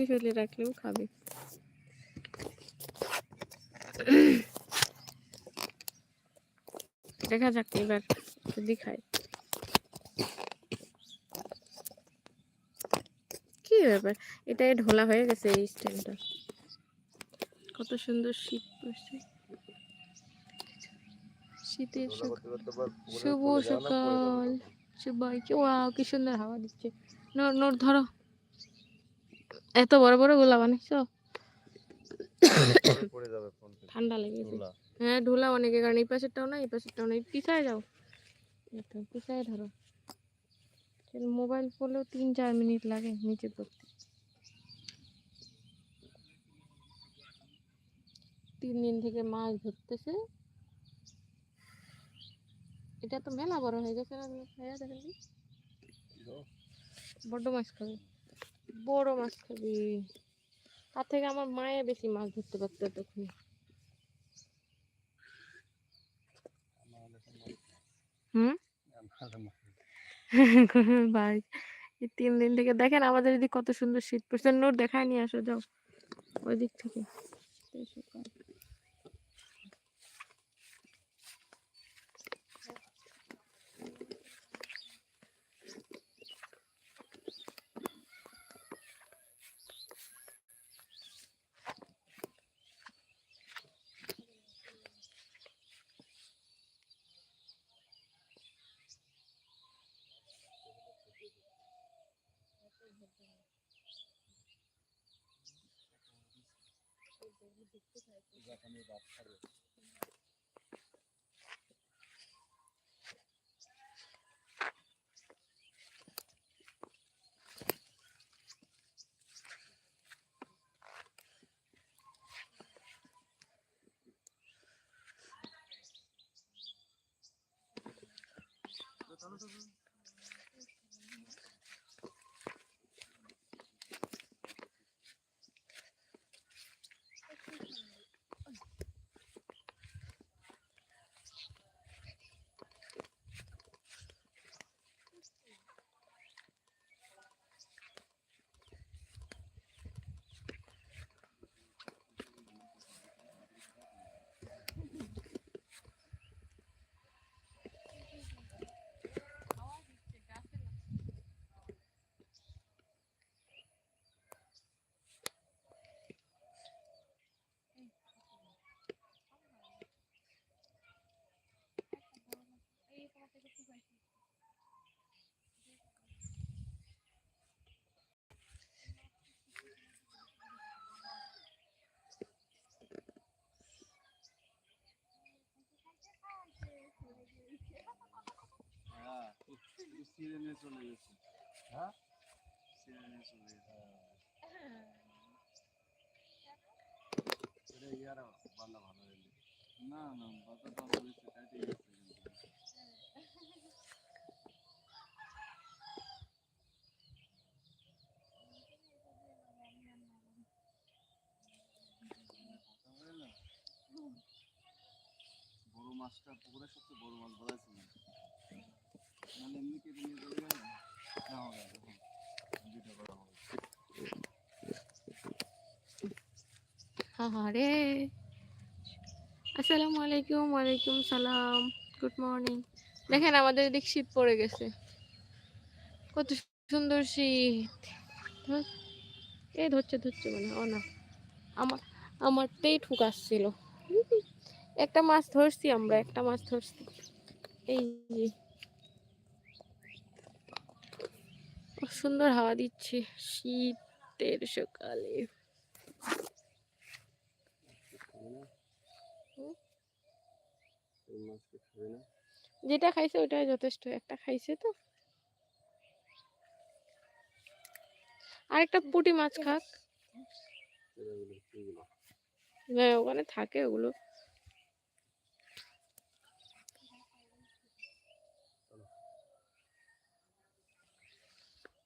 বেশি ফেলে রাখলেও খাবে। দেখা যাক এবার যদি খায়। কি ব্যাপার? এটাই ঢোলা হয়ে গেছে এই স্ট্যান্ডটা। কত সুন্দর শীত পড়ছে। শীতের শুভ সকাল। সবাইকে ওয়াও, কি সুন্দর হাওয়া দিচ্ছে। নোর ধরো। এত বড় বড় গোলা বানাইছো? ঠান্ডা লেগেছে। হ্যাঁ ঢোলা অনেকে কারণ এই পাশেরটাও না এই পাশেরটাও না পিছায় যাও। পিছায় ধরো। মোবাইল পড়লেও তিন চার মিনিট লাগে নিচে পড়তে। তিন দিন থেকে মাছ ধরতেছে। এটা তো মেলা বড় হয়ে গেছে। বড্ড মাছ খাবে। বড় মাছ খাবি। তার থেকে আমার মায়ে বেশি মাছ ধরতে পারতো তখন। হুম? এই তিন দিন থেকে দেখেন আমাদের এদিক কত সুন্দর শীত পড়ছে। নোট দেখায় নিয়ে আসো যাও। ওই দিক থেকে। এই সকাল। হ্যাঁ সিরেনে চলে গেছে। হ্যাঁ? সিরেনে চলে গেছে। এটা ইয়ারা বান্দা ভালো হইলে না না বাতা তো হয়েছে কাটে গেছে বড় মাছটা পুকুরের সবচেয়ে বড় মাছ ধরাইছিল মানে এমনি কেটে নিয়ে চলে গেল না হবে এখন দুইটা করা হবে আরে আসসালামু আলাইকুম, ওয়ালাইকুম সালাম, গুড মর্নিং। দেখেন আমাদের এদিক শীত পড়ে গেছে। কত সুন্দর শীত। এ ধরছে ধরছে মানে ও না। আমার আমারটাই ঠুকাচ্ছিল একটা মাছ ধরছি আমরা, একটা মাছ ধরছি। এই যে। সুন্দর হাওয়া দিচ্ছে শীতের সকালে এই মাছকে খাবে না যেটা খাইছে ওটাই যথেষ্ট, একটা খাইছে তো। আরেকটা পুঁটি মাছ খাক। হ্যাঁ ওখানে থাকে ওগুলো।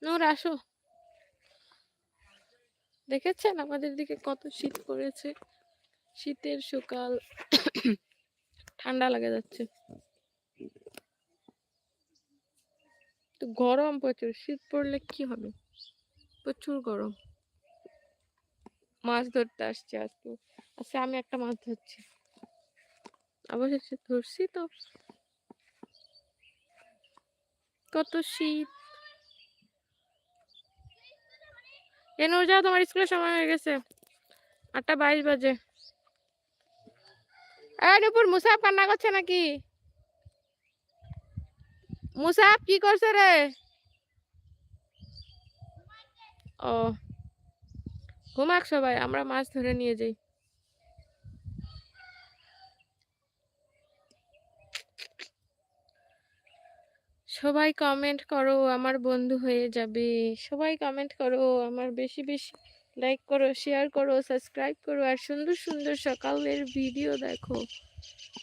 নোর, আসো। দেখেছেন আমাদের দিকে কত শীত পড়েছে? শীতের সকাল। ঠান্ডা লাগে যাচ্ছে। তো গরম প্রচুর, শীত পড়লে কি হবে? প্রচুর গরম। মাছ ধরতে আসছে আজকে। আচ্ছা আমি একটা মাছ ধরছি। অবশেষে ধরছি তো। কত শীত। এ যাও তোমার স্কুলের সময় হয়ে গেছে। আটটা বাইশ বাজে। এই নুপুর, মুসাফ কান্না করছে নাকি? মুসাফ, কি করছে রে? ও, ঘুমাক সবাই, আমরা মাছ ধরে নিয়ে যাই। সবাই কমেন্ট করো, আমার বন্ধু হয়ে যাবে। সবাই কমেন্ট করো, আমার বেশি বেশি লাইক করো শেয়ার করো সাবস্ক্রাইব করো, আর সুন্দর সুন্দর সকালের ভিডিও দেখো।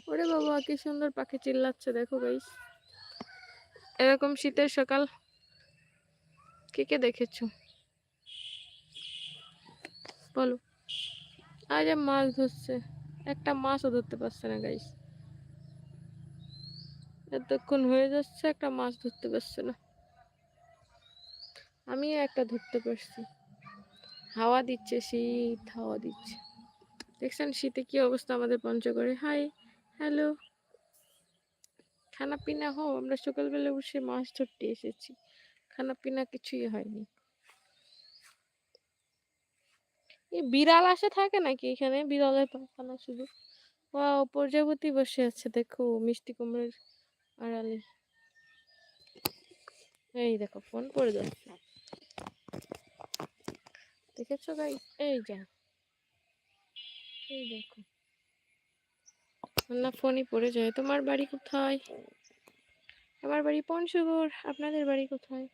ওরে বাবা, কি সুন্দর পাখি চিল্লাচ্ছে, দেখো গাইস এরকম শীতের সকাল, কে কে দেখেছ? বলো। আজ মাছ ধরছে, একটা মাছও ধরতে পারছে না গাইস এতক্ষণ হয়ে যাচ্ছে, একটা মাছ ধরতে পারছে না। আমিও একটা ধরতে পারছি। হাওয়া দিচ্ছে, শীত হাওয়া দিচ্ছে। দেখছেন শীতে কি অবস্থা আমাদের পঞ্চগড়ে? Hi, hello. খানা পিনা হো, আমরা সকালবেলা উঠে মাছ ধরতে এসেছি। খানা পিনা কিছুই হয়নি। এই বিড়াল আসে থাকে নাকি এখানে? বিড়ালের পাখানা শুধু। ওয়াও, প্রজাপতি বসে আছে, দেখো, মিষ্টি কুমড়োর আড়ালে। এই দেখো, ফোন পড়ে যাচ্ছে দেখেছ গাই এই যা। এই দেখো। না ফোনই পড়ে যায়, তোমার বাড়ি কোথায়? আমার বাড়ি পঞ্চগড় আপনাদের বাড়ি কোথায়?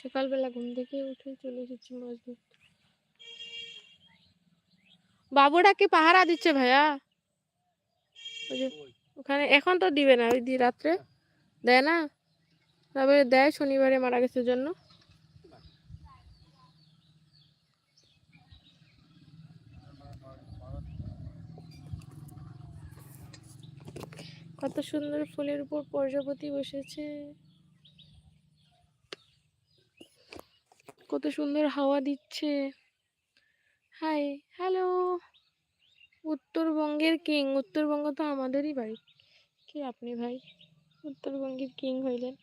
সকালবেলা ঘুম থেকে উঠে চলে এসেছি মাছ ধরতে। বাবুরা কি পাহারা দিচ্ছে ভাইয়া? ওখানে এখন তো দিবে না, ওই দি রাত্রে দেয় না। তবে দেয় শনিবারে মারা গেছে জন্য। কত সুন্দর ফুলের উপর প্রজাপতি বসেছে। কত সুন্দর হাওয়া দিচ্ছে। হাই হ্যালো উত্তরবঙ্গের কিং উত্তরবঙ্গ তো আমাদেরই বাড়ি। কি আপনি ভাই? উত্তরবঙ্গের কিং হইলেন।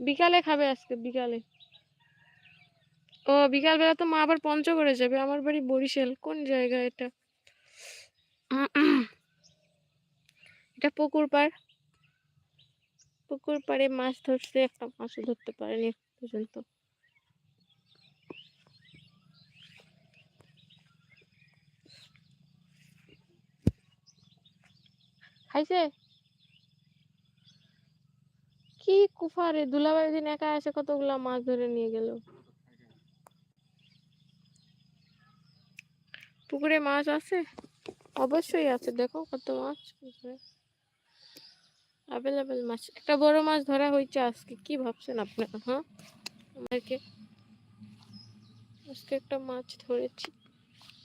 বিকালে খাবে আজকে, বিকালে। ও বিকাল বেলা তো মা আবার পঞ্চগড়ে যাবে। আমার বাড়ি বরিশাল। কোন জায়গা এটা? এটা পুকুর পাড়। পুকুর পাড়ে মাছ ধরছে। একটা মাছও ধরতে পারেনি পর্যন্ত। খাইছে? কি কুফারে দুলাভাই দিন একা এসে কতগুলা মাছ ধরে নিয়ে গেল। পুকুরে মাছ আছে? অবশ্যই আছে। দেখো কত মাছ পুকুরে। অ্যাভেলেবেল মাছ। একটা বড় মাছ ধরা হয়েছে আজকে। কি ভাবছেন আপনারা হ্যাঁ? আমাকে আজকে একটা মাছ ধরেছি।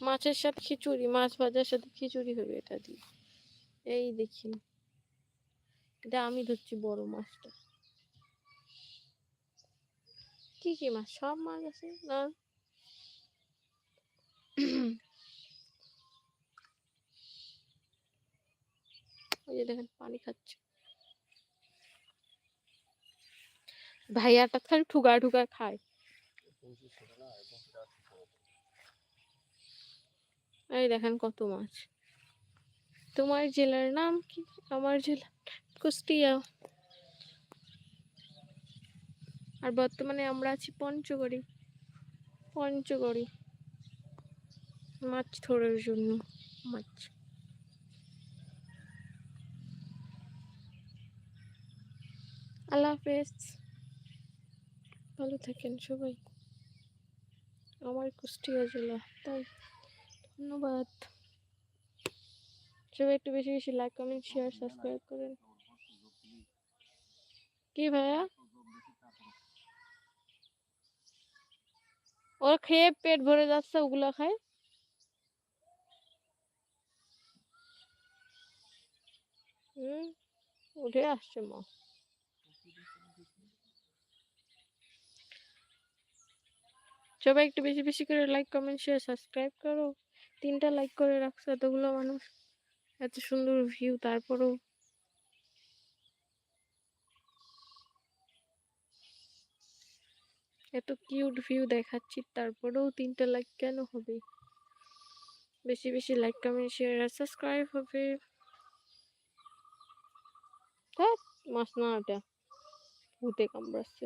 মাছের সাথে খিচুড়ি, মাছ ভাজার সাথে খিচুড়ি হবে এটা দিয়ে। এই দেখি। এটা আমি ধরছি বড় মাছটা। কি কি মাছ? সব মাছ আছে না? ওই যে দেখেন পানি খাচ্ছে। ভাইয়াটা খালি ঠুকা ঠুকা খায়। এই দেখেন কত মাছ। তোমার জেলার নাম কি? আমার জেলা কুষ্টিয়া। আর বর্তমানে আমরা আছি পঞ্চগড়ি। পঞ্চগড়ি। মাছ ধরার জন্য মাছ। আল্লাহ হাফেজ। ভালো থাকেন সবাই। আমার কুষ্টিয়া জেলা তাই। ধন্যবাদ। সবাই একটু বেশি বেশি লাইক কমেন্ট শেয়ার সাবস্ক্রাইব করেন। কি ভাইয়া? ওর খেয়ে পেট ভরে যাচ্ছে, ওগুলো খায়। হুম, উঠে আসছে মা। সবাই একটু বেশি বেশি করে লাইক কমেন্ট শেয়ার সাবস্ক্রাইব করো। তিনটা লাইক করে রাখছো এতগুলো মানুষ। এত সুন্দর ভিউ তারপরও এত কিউট ভিউ দেখাচ্ছি, তারপরেও তিনটা লাইক কেন হবে? বেশি বেশি লাইক কমেন্ট শেয়ার আর সাবস্ক্রাইব হবে। মাছ না ওটা। ভূতে কামড়াচ্ছে।